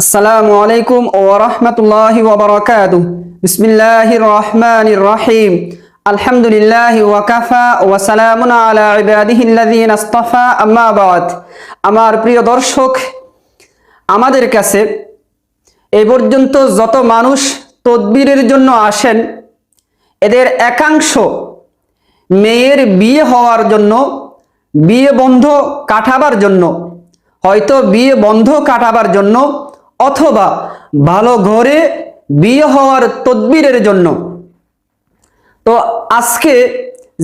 আসসালামু আলাইকুম ও রহমতুল্লাহি ওবরাকাতু বিসমিল্লাহির রহমানির রহিম। আলহামদুলিল্লাহি ওয়াকাফা ওয়া সালামুন আলা ইবাদিহিল্লাযিনা ইসতাফা আম্মা আমার প্রিয় দর্শক, আমাদের কাছে এ পর্যন্ত যত মানুষ তদবিরের জন্য আসেন, এদের একাংশ মেয়ের বিয়ে হওয়ার জন্য, বিয়ে বন্ধ কাটাবার জন্য, হয়তো বিয়ে বন্ধ কাটাবার জন্য অথবা ভালো ঘরে বিয়ে হওয়ার তদবিরের জন্য। তো আজকে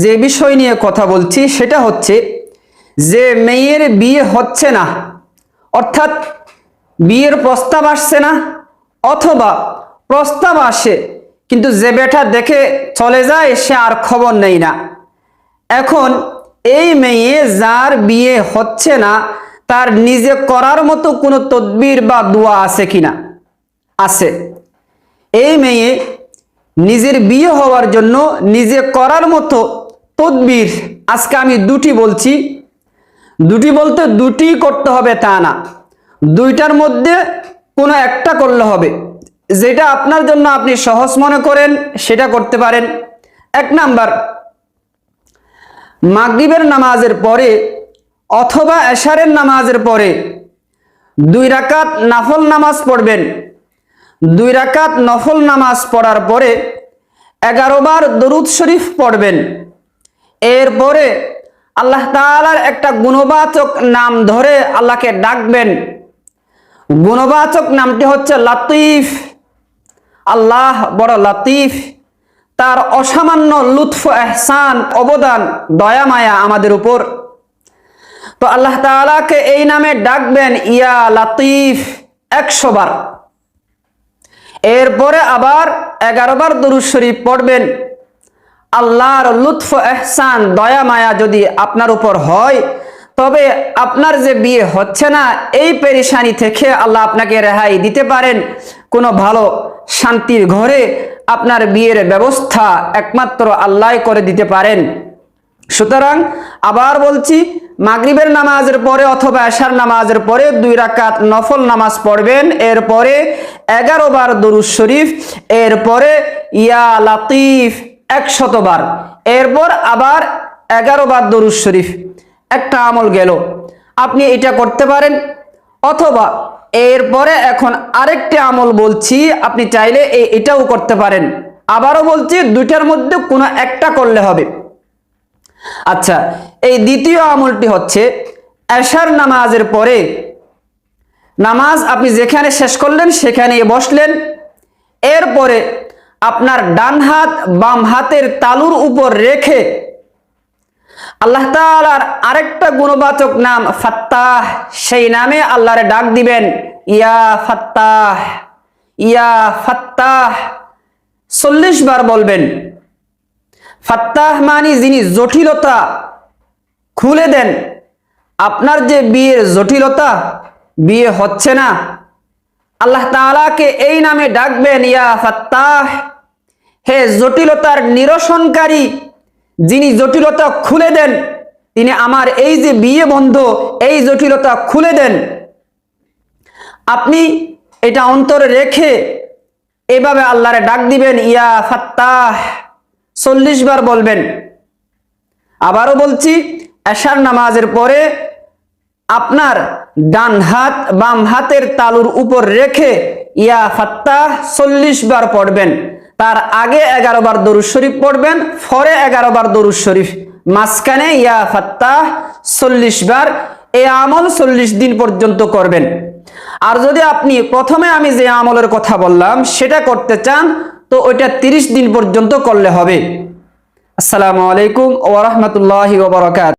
যে বিষয় নিয়ে কথা বলছি, সেটা হচ্ছে যে মেয়ের বিয়ে হচ্ছে না, অর্থাৎ বিয়ের প্রস্তাব আসছে না, অথবা প্রস্তাব আসে, কিন্তু যে বেটা দেখে চলে যায়, সে আর খবর নেই না। এখন এই মেয়ে যার বিয়ে হচ্ছে না তার নিজে করার মতো কোনো তদবির বা দোয়া আছে কিনা? আছে। এই মেয়ে নিজের বিয়ে হওয়ার জন্য নিজে করার মতো তদবির, আজকে আমি দুটি বলছি। দুটি বলতে দুটি করতে হবে তা না। দুইটার মধ্যে কোনো একটা করলে হবে। যেটা আপনার জন্য আপনি সহজ মনে করেন, সেটা করতে পারেন। এক নাম্বার, মাগরিবের নামাজের পরে অথবা এশারের নামাজের পরে দুই রাকাত নাফল নামাজ পড়বেন। দুই রাকাত নফল নামাজ পড়ার পরে এগারো বার দরুদ শরীফ পড়বেন। এরপরে আল্লাহ তাআলার একটা গুণবাচক নাম ধরে আল্লাহকে ডাকবেন। গুণবাচক নামটি হচ্ছে লাতিফ। আল্লাহ বড় লাতিফ। তার অসামান্য লুৎফ এহসান, অবদান, দয়া, মায়া আমাদের উপর। তো আল্লাহ তাআলাকে এই নামে ডাকবেন, ইয়া লাতিফ, একশো বার। এরপরে আবার এগারো বার শরীফ পড়বেন। আল্লাহর লুৎফ এহসান দয়া, মায়া যদি আপনার উপর হয়, তবে আপনার যে বিয়ে হচ্ছে না, এই পেরেশানি থেকে আল্লাহ আপনাকে রেহাই দিতে পারেন। কোনো ভালো শান্তির ঘরে আপনার বিয়ের ব্যবস্থা একমাত্র আল্লাহ করে দিতে পারেন। সুতরাং আবার বলছি, মাগরিবের নামাজের পরে অথবা এশার নামাজের পরে দুই রাকাত নফল নামাজ পড়বেন। এরপরে এগারো বার দরুদ শরীফ, এরপরে ইয়া লাতিফ একশতবার এরপর আবার এগারো বার দরুদ শরীফ। একটা আমল গেল। আপনি এটা করতে পারেন। অথবা এরপরে এখন আরেকটি আমল বলছি, আপনি চাইলে এটাও করতে পারেন। আবারও বলছি, দুইটার মধ্যে কোনো একটা করলে হবে। আচ্ছা এই দ্বিতীয় আমলটি হচ্ছে এশার নামাজের পরে নামাজ আপনি যেখানে শেষ করলেন, সেখানে বসলেন। এরপরে আপনার ডান হাত বাম হাতের তালুর উপর রেখে আল্লাহ তাআলার আরেকটা গুণবাচক নাম ফাত্তাহ, সেই নামে আল্লাহরে ডাক দিবেন, ইয়া ফাত্তাহ ইয়া ফাত্তাহ। চল্লিশ বার বলবেন ফাত্তাহ মানি, যিনি জটিলতা খুলে দেন, আপনার যে বিয়ের জটিলতা, বিয়ে হচ্ছে না। আল্লাহ তাআলাকে এই নামে ডাকবেন, ইয়া ফাত্তাহ, হে জটিলতার নিরসনকারী, যিনি জটিলতা খুলে দেন, তিনি আমার এই যে বিয়ে বন্ধ, এই জটিলতা খুলে দেন। আপনি এটা অন্তরে রেখে এভাবে আল্লাহরে ডাক দিবেন, ইয়া ফাত্তাহ। চল্লিশ বার বলবেন। আবারও বলছি, এশার নামাজের পরে আপনার ডান হাত, বাম হাতের তালুর উপর রেখে ইয়া ফাত্তাহ চল্লিশ বার পড়বেন। তার আগে এগারো বার দরুদ শরীফ পড়বেন, পরে এগারো বার দরুদ শরীফ। মাঝখানে ইয়া ফাত্তাহ চল্লিশ বার, এই আমল চল্লিশ দিন পর্যন্ত করবেন। আর যদি আপনি প্রথমে আমি যে আমলের কথা বললাম, সেটা করতে চান তো ওইটা তিরিশ দিন পর্যন্ত করলে হবে। আসসালামু আলাইকুম ওরহমতুল্লাহি ওবরাকাত